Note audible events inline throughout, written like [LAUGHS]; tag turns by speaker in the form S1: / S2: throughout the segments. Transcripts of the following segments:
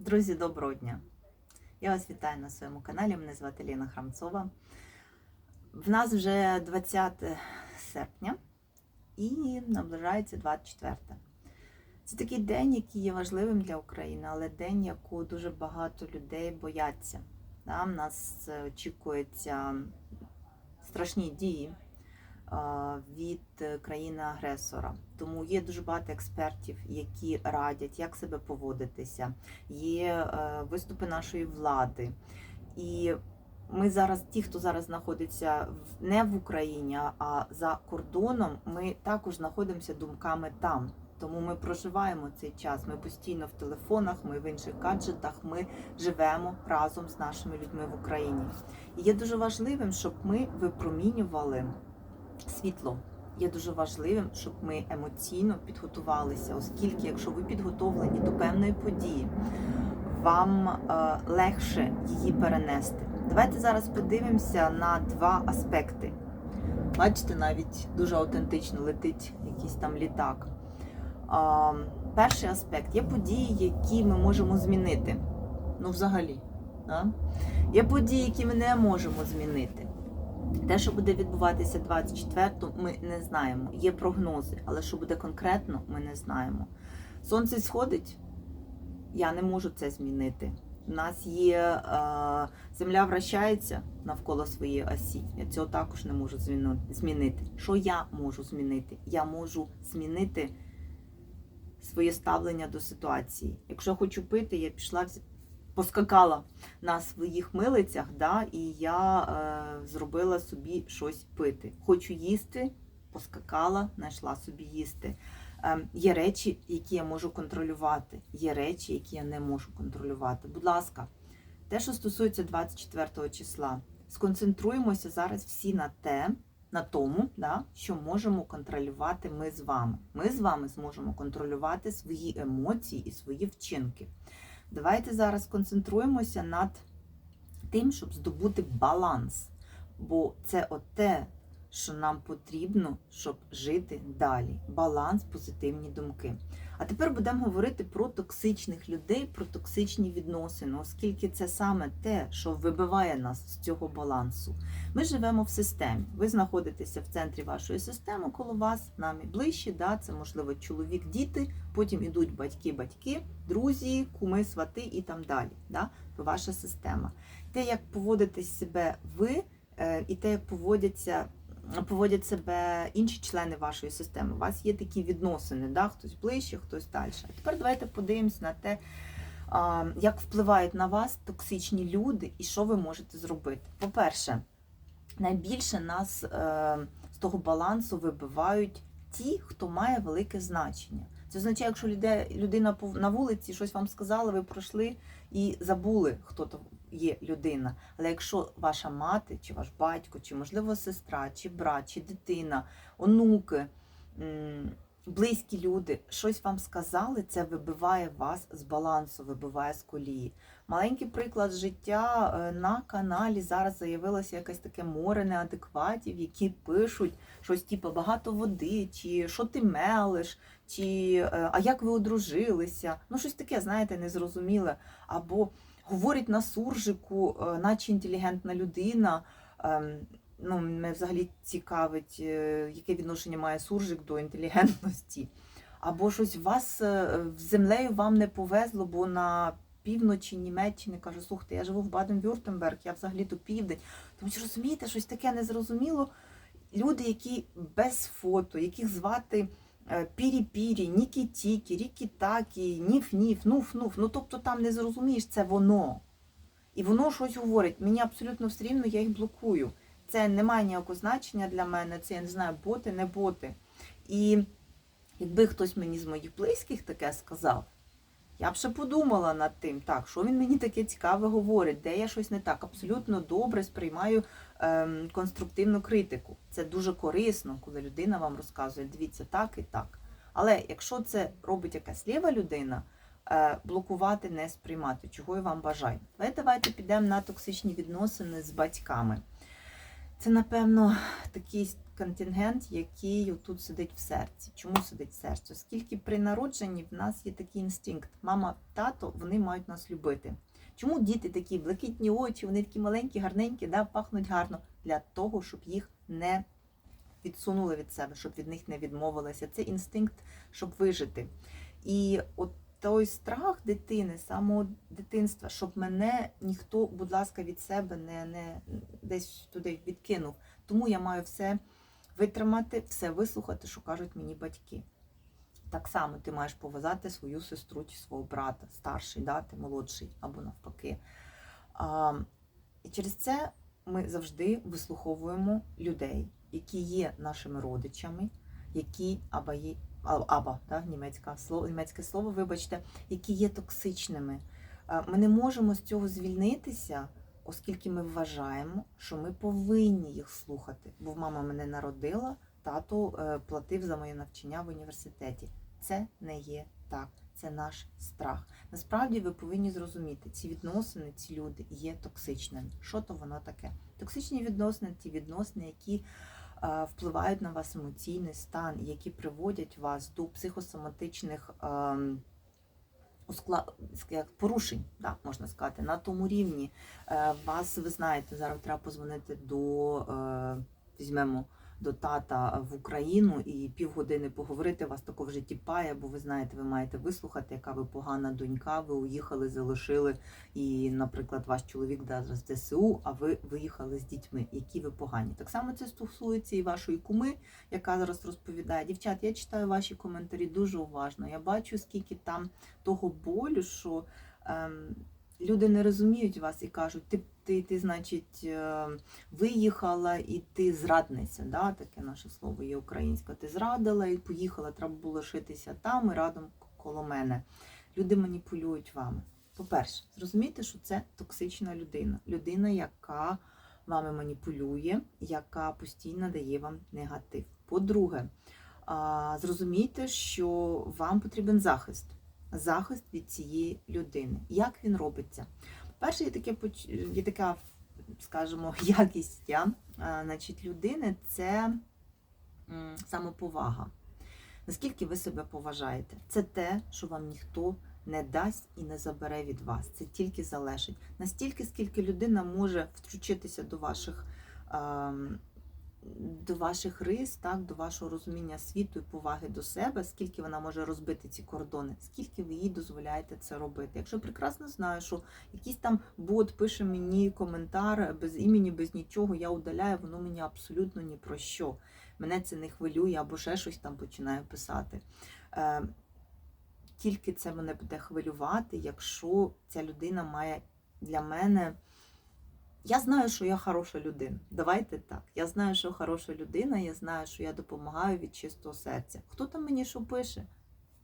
S1: Друзі, доброго дня! Я вас вітаю на своєму каналі. Мене звати Ліна Храмцова. В нас вже 20 серпня і наближається 24. Це такий день, який є важливим для України, але день, яку дуже багато людей бояться. В нас е, очікуються страшні дії від країни-агресора. Тому є дуже багато експертів, які радять, як себе поводитися. Є е, виступи нашої влади. І ми зараз, ті, хто зараз знаходиться не в Україні, а за кордоном, ми також знаходимося думками там. Тому ми проживаємо цей час. Ми постійно в телефонах, ми в інших гаджетах, ми живемо разом з нашими людьми в Україні. І є дуже важливим, щоб ми випромінювали світло. Є дуже важливим, щоб ми емоційно підготувалися, оскільки, якщо ви підготовлені до певної події, вам е, легше її перенести. Давайте зараз подивимося на два аспекти. Бачите, навіть дуже автентично летить якийсь там літак. А, перший аспект є події, які ми можемо змінити. Ну, взагалі. Да? Є події, які ми не можемо змінити. Те, що буде відбуватися 24-го, ми не знаємо. Є прогнози, але що буде конкретно, ми не знаємо. Сонце сходить, я не можу це змінити. У нас є е, земля вращається навколо своєї осі. Я цього також не можу змінити. Що я можу змінити? Я можу змінити своє ставлення до ситуації. Якщо хочу пити, я пішла поскакала на своїх милицях, да, і я е, зробила собі щось пити. Хочу їсти, поскакала, знайшла собі їсти. Е, є речі, які я можу контролювати, є речі, які я не можу контролювати. Будь ласка, те, що стосується 24 числа, сконцентруємося зараз всі на те, на тому, да, що можемо контролювати ми з вами. Ми з вами зможемо контролювати свої емоції і свої вчинки. Давайте зараз концентруємося над тим, щоб здобути баланс. Бо це оте, що нам потрібно, щоб жити далі. Баланс, позитивні думки. А тепер будемо говорити про токсичних людей, про токсичні відносини, оскільки це саме те, що вибиває нас з цього балансу. Ми живемо в системі. Ви знаходитеся в центрі вашої системи, коло вас намі ближче, да, це можливо чоловік, діти, потім ідуть батьки, батьки, друзі, куми, свати і там далі. Да? Ваша система. Те, як поводите себе ви, е, і те, як поводяться. Поводять себе інші члени вашої системи. У вас є такі відносини, да? хтось ближче, хтось далі. Тепер давайте подивимось на те, як впливають на вас токсичні люди і що ви можете зробити. По-перше, найбільше нас е, з того балансу вибивають ті, хто має велике значення. Це означає, якщо людина на вулиці щось вам сказала, ви пройшли і забули, хто то є людина. Але якщо ваша мати, чи ваш батько, чи можливо сестра, чи брат, чи дитина, онуки, близькі люди щось вам сказали, це вибиває вас з балансу, вибиває з колії. Маленький приклад життя е, на каналі зараз заявилося якесь таке море неадекватів, які пишуть щось типу багато води, чи що ти мелиш, чи е, а як ви одружилися. Ну, щось таке, знаєте, незрозуміле. Або говорить на суржику, е, наче інтелігентна людина. Ем, Ну, мене взагалі цікавить, е, яке відношення має суржик до інтелігентності. Або щось вас е, з землею вам не повезло, бо на півночі Німеччини каже, слухайте, я живу в Баден-Вюртемберг, я взагалі то південь. Тому що розумієте, щось таке незрозуміло. Люди, які без фото, яких звати е, Пірі-пірі, Нікі-тікі, Рікі-такі, Ніф-ніф, нуф-нуф. Ну тобто там не зрозумієш, це воно. І воно щось говорить. Мені абсолютно все рівно, я їх блокую. Це не має ніякого значення для мене, це я не знаю, боти, не боти. І якби хтось мені з моїх близьких таке сказав, я б ще подумала над тим, так, що він мені таке цікаве говорить, де я щось не так. Абсолютно добре сприймаю ем, конструктивну критику. Це дуже корисно, коли людина вам розказує, дивіться так і так. Але якщо це робить якась ліва людина, е, блокувати, не сприймати, чого я вам бажаю. Давайте, давайте підемо на токсичні відносини з батьками. Це, напевно, такий контингент, який тут сидить в серці. Чому сидить в серці? Оскільки при народженні в нас є такий інстинкт. Мама, тато, вони мають нас любити. Чому діти такі блакитні очі, вони такі маленькі, гарненькі, да, пахнуть гарно для того, щоб їх не відсунули від себе, щоб від них не відмовилися. Це інстинкт, щоб вижити. І от той страх дитини, самого дитинства, щоб мене ніхто, будь ласка, від себе не, не десь туди відкинув. Тому я маю все витримати, все вислухати, що кажуть мені батьки. Так само ти маєш поважати свою сестру чи свого брата, старший, да, ти молодший або навпаки. А, і через це ми завжди вислуховуємо людей, які є нашими родичами, які або є аба, да, німецька слово, німецьке слово, вибачте, які є токсичними. Ми не можемо з цього звільнитися, оскільки ми вважаємо, що ми повинні їх слухати. Бо мама мене народила, тато е, платив за моє навчання в університеті. Це не є так. Це наш страх. Насправді ви повинні зрозуміти, ці відносини, ці люди є токсичними. Що то воно таке? Токсичні відносини ті відносини, які е, впливають на вас емоційний стан, які приводять вас до психосоматичних ем, порушень, да, можна сказати, на тому рівні. Е, Вас, ви знаєте, зараз треба позвонити до е, візьмемо до тата в Україну і півгодини поговорити, вас тако вже тіпає, бо ви знаєте, ви маєте вислухати, яка ви погана донька, ви уїхали, залишили, і, наприклад, ваш чоловік зараз в ЗСУ, а ви виїхали з дітьми, які ви погані. Так само це стосується і вашої куми, яка зараз розповідає. Дівчат, я читаю ваші коментарі дуже уважно. Я бачу, скільки там того болю, що ем, люди не розуміють вас і кажуть, ти, ти, ти значить, е, виїхала і ти зрадниця. Да? Таке наше слово є українське. Ти зрадила і поїхала, треба було лишитися там і радом коло мене. Люди маніпулюють вами. По-перше, зрозумійте, що це токсична людина. Людина, яка вами маніпулює, яка постійно дає вам негатив. По-друге, зрозумійте, що вам потрібен захист. Захист від цієї людини. Як він робиться? Перше, є таке є така, скажімо, [LAUGHS] якість я, значить, людини це самоповага. Наскільки ви себе поважаєте? Це те, що вам ніхто не дасть і не забере від вас. Це тільки залежить. Настільки, скільки людина може втручитися до ваших. До ваших рис, так, до вашого розуміння світу і поваги до себе, скільки вона може розбити ці кордони, скільки ви їй дозволяєте це робити. Якщо прекрасно знаю, що якийсь там бот пише мені коментар без імені, без нічого, я удаляю, воно мені абсолютно ні про що. Мене це не хвилює або ще щось там починаю писати. Е, тільки це мене буде хвилювати, якщо ця людина має для мене. Я знаю, що я хороша людина. Давайте так. Я знаю, що хороша людина, я знаю, що я допомагаю від чистого серця. Хто там мені що пише?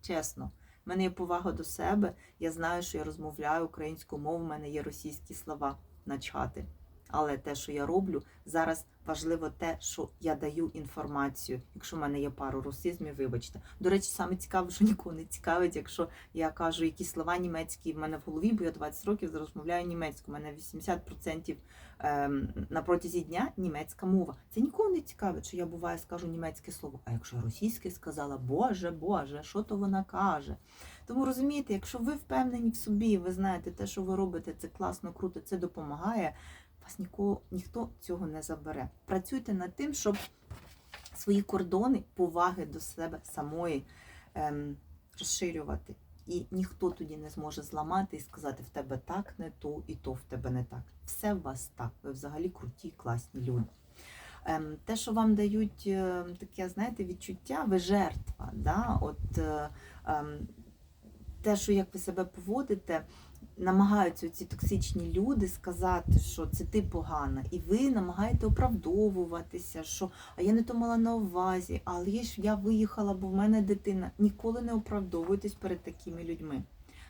S1: Чесно, в мене є повага до себе. Я знаю, що я розмовляю українською мовою, в мене є російські слова начати. Але те, що я роблю, зараз важливо те, що я даю інформацію. Якщо в мене є пару русизмів, вибачте. До речі, саме цікаво, що нікого не цікавить, якщо я кажу якісь слова німецькі в мене в голові, бо я 20 років розмовляю німецькою. У мене 80% ем, на протязі дня німецька мова. Це нікого не цікавить, що я буває скажу німецьке слово. А якщо російське сказала, Боже, Боже, що то вона каже? Тому розумієте, якщо ви впевнені в собі, ви знаєте, те, що ви робите, це класно, круто, це допомагає. Вас нікого, ніхто цього не забере. Працюйте над тим, щоб свої кордони поваги до себе самої ем, розширювати. І ніхто тоді не зможе зламати і сказати, в тебе так не то, і то в тебе не так. Все в вас так. Ви взагалі круті, класні люди. Ем, те, що вам дають е, таке, знаєте, відчуття, ви жертва. Да? От, е, ем, те, що як ви себе поводите, намагаються ці токсичні люди сказати, що це ти погана, і ви намагаєте оправдовуватися, що а я не то мала на увазі, але ж я виїхала, бо в мене дитина. Ніколи не оправдовуйтесь перед такими людьми.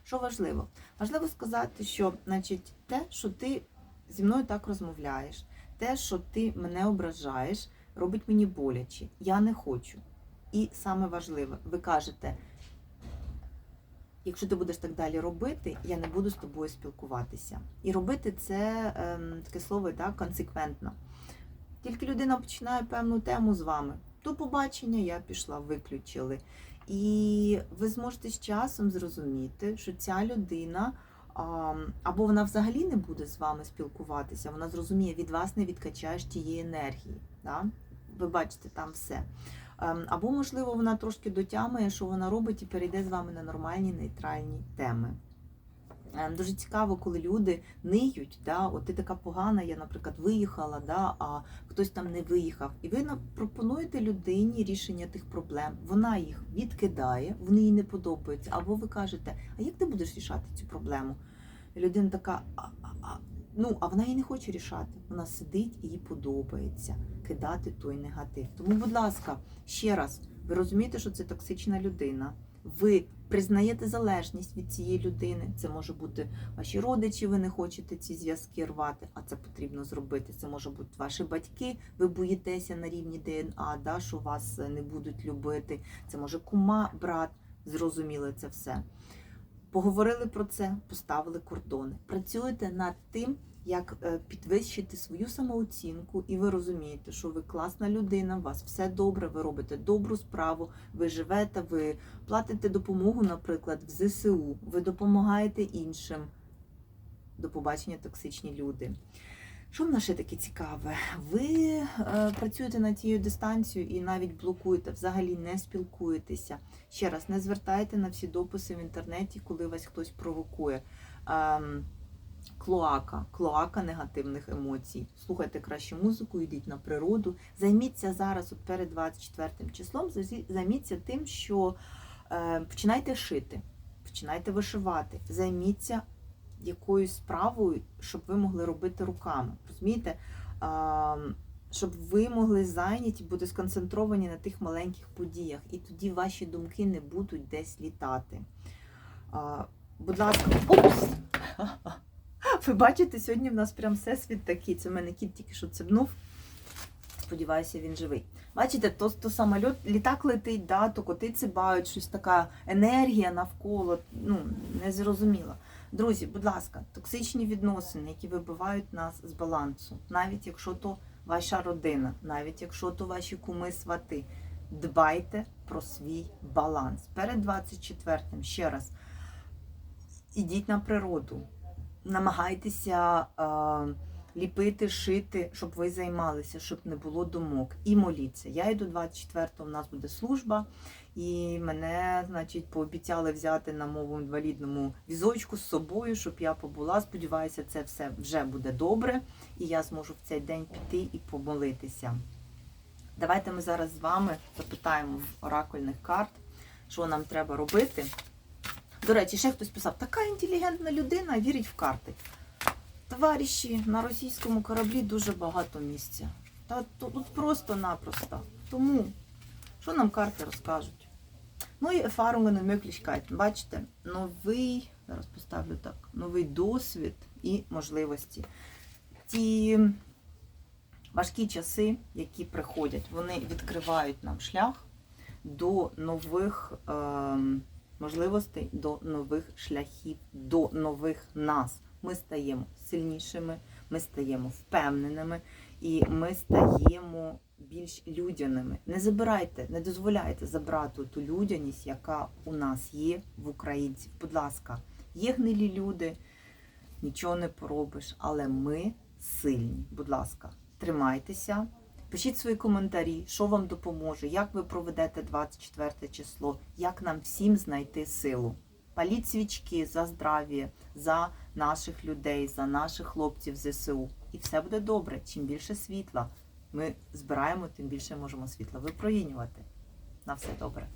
S1: Що важливо? Важливо сказати, що значить, те, що ти зі мною так розмовляєш, те, що ти мене ображаєш, робить мені боляче. Я не хочу. І саме важливе, ви кажете, якщо ти будеш так далі робити, я не буду з тобою спілкуватися. І робити це ем, таке слово так, консеквентно. Тільки людина починає певну тему з вами. До побачення я пішла, виключили. І ви зможете з часом зрозуміти, що ця людина або вона взагалі не буде з вами спілкуватися, вона зрозуміє, від вас не відкачаєш тієї енергії. Да? Ви бачите там все. Ем, Або, можливо, вона трошки дотямує, що вона робить, і перейде з вами на нормальні нейтральні теми. Ем, Дуже цікаво, коли люди ниють, да, от ти така погана, я, наприклад, виїхала, да, а хтось там не виїхав. І ви пропонуєте людині рішення тих проблем. Вона їх відкидає, вони їй не подобаються. Або ви кажете, а як ти будеш рішати цю проблему? І людина така, а, а, а, ну, а вона її не хоче рішати. Вона сидить і їй подобається кидати той негатив. Тому, будь ласка, ще раз, ви розумієте, що це токсична людина. Ви признаєте залежність від цієї людини. Це може бути ваші родичі, ви не хочете ці зв'язки рвати, а це потрібно зробити. Це може бути ваші батьки, ви боїтеся на рівні ДНА, да, що вас не будуть любити. Це може кума, брат, зрозуміли це все. Поговорили про це, поставили кордони. Працюєте над тим, як е, підвищити свою самооцінку, і ви розумієте, що ви класна людина, у вас все добре, ви робите добру справу, ви живете, ви платите допомогу, наприклад, в ЗСУ, ви допомагаєте іншим. До побачення, токсичні люди. Що в нас ще таке цікаве? Ви е, працюєте над тією дистанцією і навіть блокуєте, взагалі не спілкуєтеся. Ще раз, не звертайте на всі дописи в інтернеті, коли вас хтось провокує. Ем, клоака, клоака негативних емоцій. Слухайте краще музику, йдіть на природу. Займіться зараз, от перед 24 числом, займіться тим, що е, починайте шити, починайте вишивати, займіться якоюсь справою, щоб ви могли робити руками. Розумієте? Щоб ви могли зайняті бути сконцентровані на тих маленьких подіях, і тоді ваші думки не будуть десь літати. Будь ласка, упс! Ви бачите, сьогодні в нас прям всесвіт такий. Це в мене кіт тільки що цибнув. Сподіваюся, він живий. Бачите, то, то самоліт, літак летить, да, то коти цибають, щось така енергія навколо, ну, незрозуміло. Друзі, будь ласка, токсичні відносини, які вибивають нас з балансу, навіть якщо то ваша родина, навіть якщо то ваші куми свати, дбайте про свій баланс. Перед 24-м, ще раз, ідіть на природу, намагайтеся е, ліпити, шити, щоб ви займалися, щоб не було думок. І моліться. Я йду 24-го, у нас буде служба, і мене, значить, пообіцяли взяти на мову інвалідному візочку з собою, щоб я побула. Сподіваюся, це все вже буде добре, і я зможу в цей день піти і помолитися. Давайте ми зараз з вами запитаємо в оракульних карт, що нам треба робити. До речі, ще хтось писав, така інтелігентна людина вірить в карти. Товариші, на російському кораблі дуже багато місця. Та тут просто-напросто. Тому, що нам карти розкажуть? Ну і Erfahrungen und Möglichkeiten. Бачите, новий, зараз поставлю так, новий досвід і можливості. Ті важкі часи, які приходять, вони відкривають нам шлях до нових ем, можливостей, до нових шляхів, до нових нас. Ми стаємо сильнішими, ми стаємо впевненими і ми стаємо більш людяними. Не забирайте, не дозволяйте забрати ту людяність, яка у нас є в українців. Будь ласка, є гнилі люди, нічого не поробиш, але ми сильні. Будь ласка, тримайтеся. Пишіть свої коментарі, що вам допоможе, як ви проведете 24 число, як нам всім знайти силу. Паліть свічки за здрав'я, за наших людей, за наших хлопців ЗСУ. І все буде добре. Чим більше світла ми збираємо, тим більше можемо світла випромінювати. На все добре.